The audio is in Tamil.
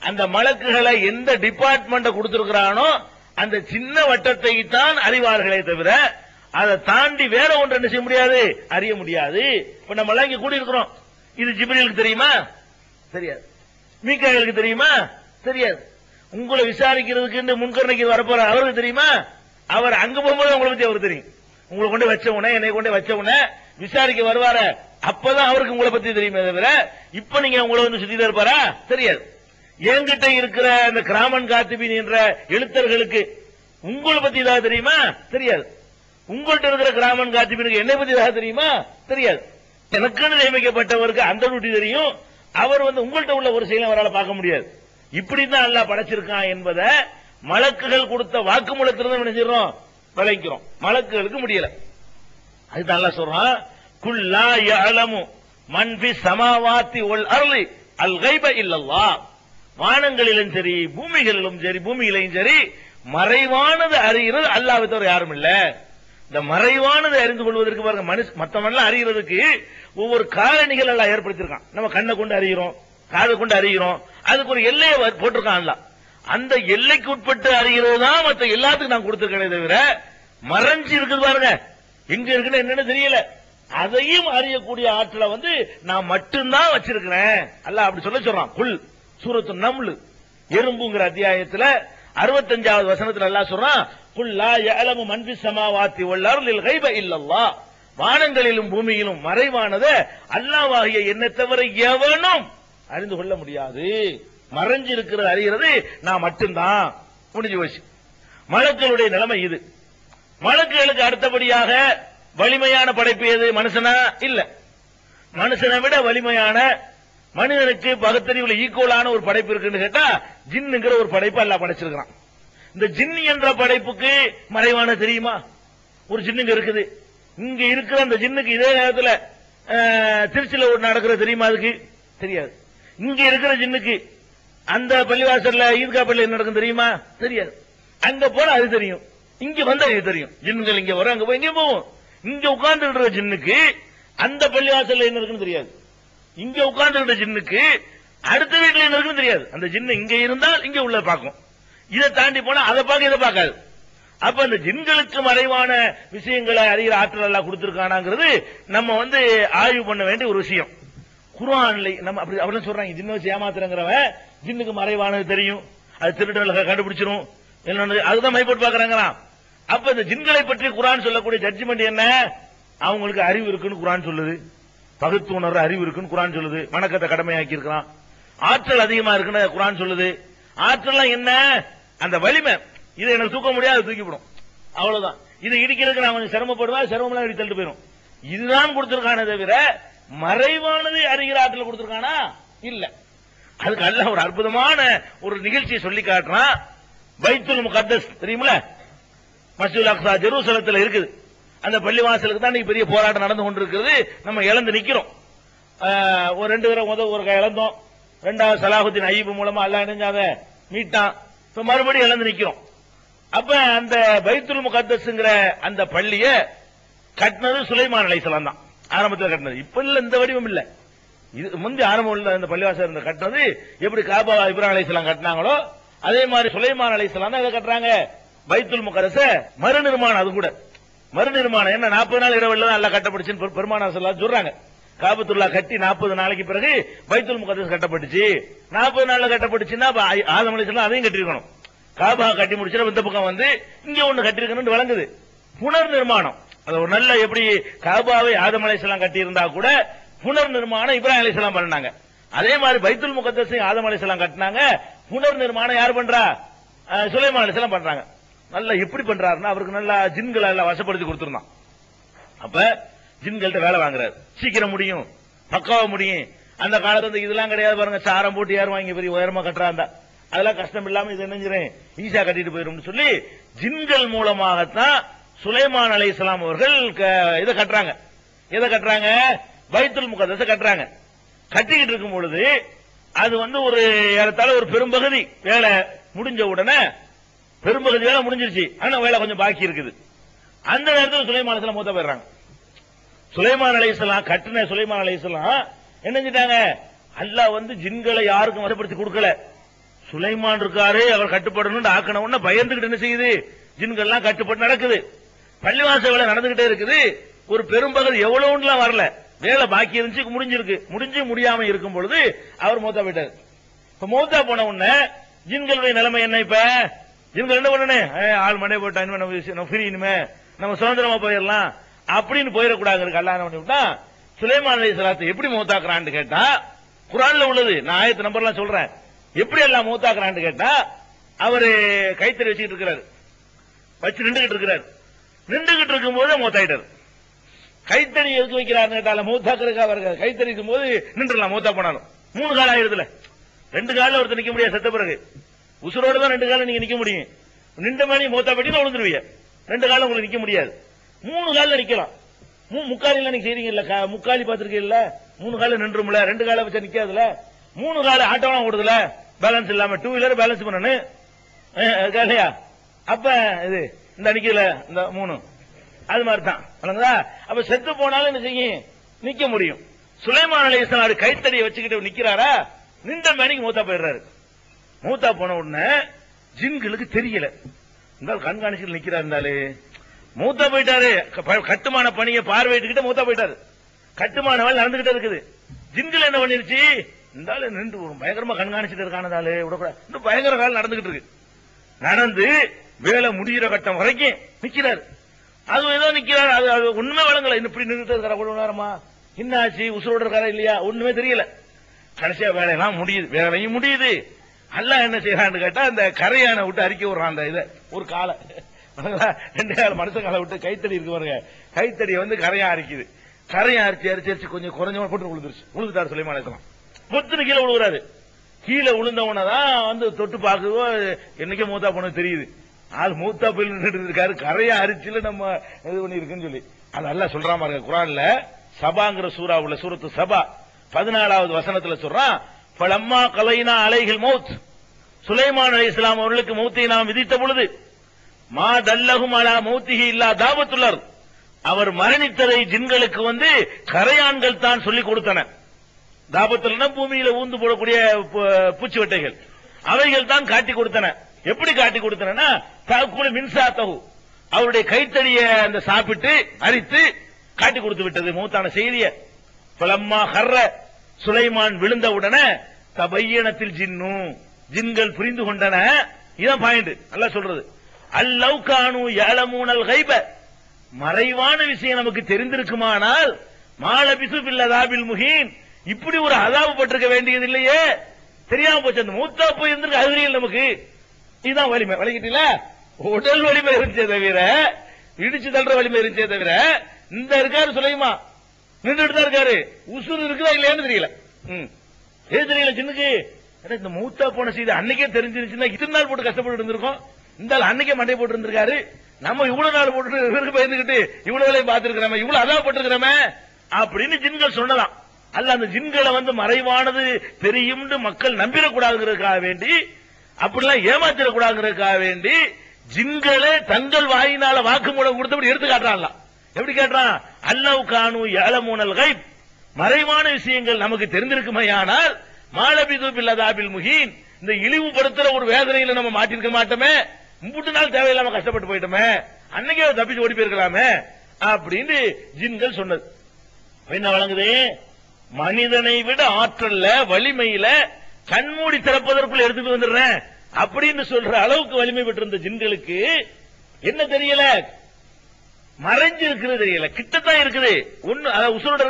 அந்த மலக்குகளை எந்த டிபார்ட்மெண்ட் கொடுத்திருக்கிறானோ அந்த சின்ன வட்டத்தை தான் அறிவார்களே தவிர அதை தாண்டி வேற ஒன்று என்ன செய்ய முடியாது? அறிய முடியாது. இப்ப நம்ம எல்லாம் இங்க கூடி இருக்கிறோம் இது ஜிப்ரீலுக்கு தெரியுமா? தெரியாது. மீக்காயலுக்கு தெரியுமா? தெரியாது. உங்களை விசாரிக்கிறதுக்கு இந்த முன்கரணைக்கு வரப்போற அவருக்கு தெரியுமா? அவர் அங்க போகும்போது உங்களை பத்தி அவருக்கு தெரியும். உங்களை கொண்டு வச்ச உடனே என்னை கொண்டு வச்ச உடனே விசாரிக்க வருவார. அப்பதான் அவருக்கு உங்களை பத்தி தெரியுமே தவிர இப்ப நீங்க உங்களை வந்து சுத்திட்டு இருப்பாரா? தெரியாது. என்கிட்ட இருக்கிற அந்த கிராமன் காத்திபின் என்ற எழுத்தர்களுக்கு உங்களை பத்தி ஏதாவது தெரியுமா? தெரியாது. உங்கள்கிட்ட இருக்கிற கிராமன் காத்திபினுக்கு என்னை பத்தி ஏதாவது தெரியுமா? தெரியாது. எனக்குன்னு நியமிக்கப்பட்டவருக்கு அந்த டியூட்டி தெரியும். அவர் வந்து உங்கள்கிட்ட உள்ள ஒரு செயலை அவரால் பார்க்க முடியாது. இப்படிதான் அல்லாஹ் படைச்சிருக்கான் என்பதை மலக்குகள் கொடுத்த வாக்குமூலத்திலிருந்து நினைச்சிடறோம் விளைக்கிறோம். மலக்குகளுக்கு முடியல. அதுதான் நல்லா சொல்றான் குல்லா யஅலமு மண்பி சமாவாத்தி வல் அருளி அல் கைப இல்லல்லா வானங்களிலும் சரி பூமிகளிலும் சரி பூமியிலையும் சரி மறைவானது அறிகிறது அல்லாவை தவிர யாரும் இல்ல. இந்த மறைவானது அறிந்து கொள்வதற்கு பாருங்க மனுஷ மத்தவன்லாம் அறிகிறதுக்கு ஒவ்வொரு காரணிகள் எல்லாம் ஏற்படுத்தியிருக்கான். நம்ம கண்ணை கொண்டு அறிகிறோம் காதை கொண்டு அறிகிறோம் அதுக்கு ஒரு எல்லையை வ- போட்டிருக்கான் அந்த எல்லைக்கு உட்பட்டு அறிகிறது தான் மத்த எல்லாத்துக்கும் நான் கொடுத்திருக்கேனே தவிர மறைஞ்சு இருக்குது பாருங்க. எங்க இருக்குன்னு என்னன்னு தெரியல. அதையும் அறியக்கூடிய ஆற்றலை வந்து நான் மட்டும்தான் வச்சிருக்கிறேன். அல்ல அப்படி சொல்ல சொல்றான். குல். சூரத்து நம்லு எறும்புங்கிற அத்தியாயத்தில் அறுபத்தஞ்சாவது வசனத்தில் எல்லாம் சொல்றான் குல் லா யஅலமு மன் உள்ளார் கைப வானங்களிலும் பூமியிலும் மறைவானதை அல்லாவாகிய என்னை தவிர எவனும் அறிந்து கொள்ள முடியாது. மறைஞ்சு இருக்கிறது அறிகிறது நான் மட்டும்தான். முடிஞ்சு போச்சு. மலக்களுடைய நிலைமை இது. மலக்குகளுக்கு அடுத்தபடியாக வலிமையான படைப்பு எது? மனுஷனா? இல்ல. மனுஷனை விட வலிமையான மனிதனுக்கு பகுத்தறிவுல ஈக்குவலான ஒரு படைப்பு இருக்குன்னு கேட்டா ஜின்னுங்கிற ஒரு படைப்பு அல்ல படைச்சிருக்கிறான். இந்த ஜின் என்ற படைப்புக்கு மறைவான தெரியுமா? ஒரு ஜின்னுங்க இருக்குது. இங்க இருக்கிற அந்த ஜின்னுக்கு இதே நேரத்தில் திருச்சியில் திருச்சியில ஒரு நடக்கிற தெரியுமா அதுக்கு? தெரியாது. இங்க இருக்கிற ஜின்னுக்கு அந்த பள்ளிவாசல்ல ஈத்கா பள்ளி என்ன நடக்கும் தெரியுமா? தெரியாது. அங்க போனா அது தெரியும். இங்க வந்தா இது தெரியும். ஜின்னுகள் இங்க வரும் அங்க போய் இங்க போவோம். இங்க உட்கார்ந்து ஜின்னுக்கு அந்த பள்ளிவாசல்ல என்ன இருக்குன்னு தெரியாது. இங்க உட்கார்ந்து இருந்த ஜின்னுக்கு அடுத்த வீட்டுல என்ன இருக்குன்னு தெரியாது. அந்த ஜின்னு இங்க இருந்தால் இங்க உள்ள பார்க்கும். இதை தாண்டி போனா அதை பார்க்க இதை பார்க்காது. அப்ப அந்த ஜின்களுக்கு மறைவான விஷயங்களை அறிகிற ஆற்றல் எல்லாம் கொடுத்திருக்கானாங்கிறது நம்ம வந்து ஆய்வு பண்ண வேண்டிய ஒரு விஷயம். குர்ஆன்ல நம்ம அப்படி அப்படின்னு சொல்றாங்க. ஜின்ன வச்சு ஏமாத்துறங்கிறவன் ஜின்னுக்கு மறைவானது தெரியும். அது திருடர்களை கண்டுபிடிச்சிரும். என்ன அதுதான் மைப்போட்டு பாக்குறாங்களாம் அப்ப இந்த ஜின்களை பற்றி குரான் சொல்லக்கூடிய ஜட்ஜ்மெண்ட் என்ன? அவங்களுக்கு அறிவு இருக்குன்னு குரான் சொல்லுது. பகுத்து உணர்ற அறிவு இருக்குன்னு குரான் சொல்லுது. வணக்கத்தை கடமையாக்கி இருக்கிறான் ஆற்றல் அதிகமா இருக்குன்னு குரான் சொல்லுது. ஆற்றல்லாம் என்ன? அந்த வலிமை. இதை எனக்கு தூக்க முடியாது தூக்கிவிடும். அவ்வளவுதான். இதை இடிக்கிறதுக்கு நான் கொஞ்சம் சிரமப்படுவேன் சிரமம்லாம் இடி தள்ளிட்டு போயிடும் இதுதான் கொடுத்திருக்கானே தவிர மறைவானது அறிகிற ஆற்றல் கொடுத்திருக்கானா? இல்ல. அதுக்கு அல்ல ஒரு அற்புதமான ஒரு நிகழ்ச்சியை சொல்லி காட்டுறான். பைத்துல் முகத்தஸ் தெரியுமில மசூல் அக்சா ஜெருசலத்தில் இருக்குது. அந்த பள்ளிவாசலுக்கு தான் பெரிய போராட்டம் நடந்து கொண்டிருக்கிறது. நம்ம இழந்து நிக்கிறோம். ஒரு ரெண்டு தடவை முதல் ஒரு இழந்தோம். ரெண்டாவது சலாஹுத்தின் ஐபு மூலமா அல்லாஹ் இணைஞ்சாத மீட்டான். இப்ப மறுபடியும் இழந்து நிக்கிறோம். அப்ப அந்த பைத்துல் முகத்தஸ்ங்கிற அந்த பள்ளிய கட்டினது சுலைமான் அலைஹிஸ்ஸலாம் தான். ஆரம்பத்தில் கட்டினது. இப்ப இல்ல இந்த வடிவம் இல்ல. இது முந்தி ஆரம்பம் உள்ள அந்த பள்ளிவாசல் இருந்த கட்டினது. எப்படி காபா இப்ராஹிம் அலைஹிஸ்ஸலாம் கட்டினாங்களோ அதே மாதிரி சுலைமான் அலைசலம் தான் இதை கட்டுறாங்க. பைத்துல் முகரச மறுநிர்மாணம் அது கூட. மறுநிர்மாணம் என்ன? நாற்பது நாள் இரவுல தான் நல்லா கட்டப்பட்டுச்சுன்னு பெருமானா சொல்லா சொல்றாங்க. காபத்துல்லா கட்டி நாற்பது நாளைக்கு பிறகு பைத்துல் முகத்தஸ் கட்டப்பட்டுச்சு. நாற்பது நாள்ல கட்டப்பட்டுச்சுன்னா ஆதம் அலிசல்லாம் அதையும் கட்டியிருக்கணும். காபா கட்டி முடிச்சுட்டு இந்த பக்கம் வந்து இங்க ஒண்ணு கட்டிருக்கணும்னு விளங்குது. புனர் நிர்மாணம் அது ஒரு நல்ல எப்படி காபாவை ஆதம் அலிசல்லாம் கட்டியிருந்தா கூட புனர் நிர்மாணம் இப்ராஹிம் அலிசல்லாம் பண்ணாங்க. அதே மாதிரி பைத்துல் முகத்தஸையும் ஆதம் அலிசல்லாம் கட்டினாங்க. புனர் நிர்மாணம் யார் பண்றா? சுலைமான் அலிசல்லாம் பண்றாங்க. நல்லா எப்படி பண்றாருன்னா அவருக்கு நல்லா ஜின்களை எல்லாம் வசப்படுத்தி கொடுத்துருந்தான். அப்ப ஜின்கள்ட்ட வேலை வாங்குறாரு. சீக்கிரம் முடியும். பக்காவ முடியும். அந்த காலத்துல இதெல்லாம் கிடையாது பாருங்க. சாரம் போட்டு யாரும் வாங்கி பெரிய உயரமா கட்டுறாந்தா அதெல்லாம் கஷ்டம் இல்லாம இது என்னஞ்சிரேன் ஈஸியா கட்டிட்டு போயிரும் சொல்லி ஜின்கள் மூலமாகத்தான் சுலைமான் அலை இஸ்லாம் அவர்கள் க- இதை கட்டுறாங்க. எதை கட்டுறாங்க? வைத்துல் முகதத்தை கட்டுறாங்க. கட்டிக்கிட்டு இருக்கும் பொழுது அது வந்து ஒரு ஏறத்தாழ ஒரு பெரும்பகுதி. வேலை முடிஞ்ச உடனே பெரும்பகுதி வேலை முடிஞ்சிருச்சு. ஆனா வேலை கொஞ்சம் பாக்கி இருக்குது. அந்த நேரத்தில் சுலைமான சில மூத்த போயிடுறாங்க. சுலைமான் அலைசலாம் கட்டின சுலைமான் அலைசலாம் என்ன செஞ்சிட்டாங்க? அல்லாஹ் வந்து ஜின்களை யாருக்கும் வசப்படுத்தி கொடுக்கல. சுலைமான் இருக்காரு அவர் கட்டுப்படணும்னு ஆக்கணும் உடனே பயந்துகிட்டு என்ன செய்யுது? ஜின்கள்லாம் கட்டுப்பட்டு நடக்குது. பள்ளிவாச வேலை நடந்துகிட்டே இருக்குது. ஒரு பெரும்பகுதி எவ்வளவுலாம் வரல. வேலை பாக்கி இருந்துச்சு முடிஞ்சிருக்கு. முடிஞ்சு முடியாம இருக்கும் பொழுது அவர் மூத்தா போயிட்டார். இப்ப மூத்தா போன உடனே ஜின்களுடைய நிலைமை என்ன இப்ப? இவங்க என்ன பண்ணனே? ஆள் மண்டை போட்டா இனிமே நம்ம ஃப்ரீ இனிமே. நம்ம சுதந்திரமா போயிடலாம் அப்படின்னு போயிடக்கூடாது கல்யாணம் பண்ணி விட்டா சுலைமான் அலி சலாத்தை எப்படி மூத்தாக்குறான்னு கேட்டா குரான்ல உள்ளது. நான் ஆயத்து நம்பர்லாம் சொல்றேன். எப்படி எல்லாம் மூத்தாக்குறான்னு கேட்டா அவரு கைத்தறி வச்சுக்கிட்டு இருக்கிறாரு. வச்சு நின்றுகிட்டு இருக்கிறார். நின்றுகிட்டு இருக்கும் போது மூத்தாயிட்டார். கைத்தறி எதுக்கு வைக்கிறாருன்னு கேட்டால மூத்தாக்குறதுக்காக வருங்க கைத்தறி போது நின்றுலாம் மூத்தா போனாலும். மூணு காலம் ஆயிடுதுல ரெண்டு காலில் ஒருத்தர் நிக்க முடியாது செத்த பிறகு. உசுரோட தான் ரெண்டு காலம் நீங்க நிக்க முடியும். நின்ற மணி மூத்தா பெட்டினா விழுந்துருவீங்க ரெண்டு காலம் உங்களுக்கு நிக்க முடியாது. மூணு காலில் நிக்கலாம். மூ முக்காலில நீங்க செய்றீங்கல்ல கா- முக்காலி பார்த்துருக்கீங்கல்ல? மூணு காலில் நின்றும்ல ரெண்டு காலை வச்சா நிக்காதுல? மூணு கால ஆட்டோலாம் ஓடுதுல? பேலன்ஸ் இல்லாம டூ வீலர் பேலன்ஸ் பண்ணனு? இல்லையா? அப்ப இது இந்த நிக்கல இந்த மூணு. அது மாதிரி தான் அப்ப செத்து போனாலும் என்ன செய்யும்? நிக்க முடியும். சுலைமான் அலி இஸ்லாம் கைத்தடியை வச்சுக்கிட்டு நிக்கிறாரா? நின்ற மேனிக்கு மூத்தா போயிடுறாரு. மூத்தா போன உடனே ஜின்களுக்கு தெரியல. இருந்தாலும் கண்காணிச்சு நிக்கிறா இருந்தாலே மூத்தா போயிட்டாரு. க- கட்டுமான பணியை பார்வையிட்டுக்கிட்டு மூத்தா போயிட்டாரு. கட்டுமான வேலை நடந்துகிட்டே இருக்குது. ஜின்கள் என்ன பண்ணிருச்சு? இருந்தாலும் நின்று பயங்கரமா கண்காணிச்சுட்டு இருக்கானதாலே விடக்கூடாது. இன்னும் பயங்கர வேலை நடந்துகிட்டு இருக்கு. நடந்து வேலை முடிகிற கட்டம் வரைக்கும் நிக்கிறாரு. அது ஏதோ நிக்கிறாரு. அது அது ஒண்ணுமே வழங்கல. இப்படி நின்றுட்டு இருக்கிற அவ்வளவு நேரமா? என்னாச்சு? உசுரோட இருக்காரா இல்லையா? ஒண்ணுமே தெரியல. கடைசியா வேலையெல்லாம் முடியுது. வேலையும் முடியுது. அல்ல என்ன செய்யறான்னு கேட்டா அந்த கரையான விட்டு அறிக்கை விடுறான் அந்த இதை. ஒரு காலை. ரெண்டு கால மனுஷ காலை விட்டு கைத்தடி இருக்கு பாருங்க. கைத்தடியை வந்து கரையா அரிக்குது கரையா அரிச்சு அரிச்சு அரிச்சு கொஞ்சம் குறைஞ்சவன போட்டு விழுந்துருச்சு விழுந்துட்டாரு சுலைமான் புத்துன்னு கீழே விழுகுறாரு கீழே விழுந்தவன தான் வந்து தொட்டு பார்க்குதோ என்னைக்கே மூத்தா போன தெரியுது. ஆள் மூத்தா போய் நின்றுட்டு இருக்காரு. கரையா அரிச்சுல நம்ம இது பண்ணி இருக்குன்னு சொல்லி. அது நல்லா சொல்றான் பாருங்க குரான்ல சபாங்கிற சூறா உள்ள சூரத்து சபா. பதினாலாவது வசனத்துல சொல்றான் பலம்மா கலைனா அலைகள் மௌத். சுலைமான் அலி இஸ்லாம் அவர்களுக்கு மௌத்தை நாம் விதித்த பொழுது மா தல்லகும் அலா மௌத்திகி இல்லா தாபத்துள்ளர் அவர் மரணித்ததை ஜின்களுக்கு வந்து கரையான்கள் தான் சொல்லிக் கொடுத்தன. தாபத்துலனா பூமியில ஊந்து போடக்கூடிய பூ- பூச்சி வெட்டைகள் அவைகள் தான் காட்டி கொடுத்தன. எப்படி காட்டி கொடுத்தன தாக்குல மின்சாத்தகு அவருடைய கைத்தடிய அந்த சாப்பிட்டு அரித்து காட்டி கொடுத்து விட்டது மூத்தான செய்திய. பலம்மா ஹர்ர சுலைமான் விழுந்த உடனே தபையனத்தில் ஜின்னு ஜின்கள் புரிந்து கொண்டன. இதான் பாயிண்ட் நல்லா சொல்றது. அல்லவ் கானு ஏலமூனல் கைப. மறைவான விஷயம் நமக்கு தெரிந்திருக்குமானால் மாலபிசு பில்லதாபில் முகீன் இப்படி ஒரு அதாபு பட்டிருக்க வேண்டியது இல்லையே. தெரியாம போச்சு. அந்த மூத்தா போய் இருந்திருக்கு அது நமக்கு. இதுதான் வலிமை. வலிக்கிட்டீங்களா? உடல் வலிமை இருந்துச்சே தவிர இடிச்சு தள்ளுற வலிமை இருந்துச்சே தவிர இந்த இருக்காரு சுலைமா நின்றுட்டு தான் இருக்காரு. உசுறு இருக்குதா இல்லையான்னு தெரியல. ம். தெரியல சின்னுக்கு? இந்த மூத்தா போன செய்தி அன்னைக்கே தெரிஞ்சிருச்சுன்னா இத்தனை நாள் போட்டு கஷ்டப்பட்டு இருந்திருக்கோம். இந்த ஆள் அன்னைக்கே மண்டை போட்டு இருந்திருக்காரு. நம்ம இவ்வளவு நாள் போட்டு இவருக்கு பயந்துகிட்டு இவ்வளவு வேலையும் பார்த்திருக்கிறோமே இவ்வளவு அதான் அப்படின்னு ஜின்கள் சொல்லலாம். அல்ல அந்த ஜின்களை வந்து மறைவானது தெரியும்னு மக்கள் நம்பிடக்கூடாதுங்கிறதுக்காக வேண்டி அப்படிலாம் ஏமாத்திடக்கூடாதுங்கிறதுக்காக வேண்டி ஜின்களே தங்கள் வாயினால வாக்குமூலம் கொடுத்தபடி எடுத்து காட்டுறாங்களாம். எப்படி கேட்டான் அல்லவு கானு ஏலமூனல் கைப் மறைவான விஷயங்கள் நமக்கு தெரிந்திருக்குமையானால் மாலபிது பில்லதாபில் முகீன் இந்த இழிவுபடுத்துற ஒரு வேதனையில நம்ம மாட்டிருக்க மாட்டோமே. முப்பட்டு நாள் தேவையில்லாம கஷ்டப்பட்டு போயிட்டோமே. அன்னைக்கே தப்பிச்சு ஓடி போயிருக்கலாமே. அப்படின்னு ஜின்கள் சொன்னது. என்ன வழங்குது? மனிதனை விட ஆற்றல்ல வலிமையில கண்மூடி திறப்பதற்குள் எடுத்துட்டு வந்துடுறேன். அப்படின்னு சொல்ற அளவுக்கு வலிமை பெற்றிருந்த ஜின்களுக்கு என்ன தெரியல? மறைஞ்சு இருக்குது தெரியல. கிட்டத்தான் இருக்குது. ஒன்னு அதாவது உசுரோட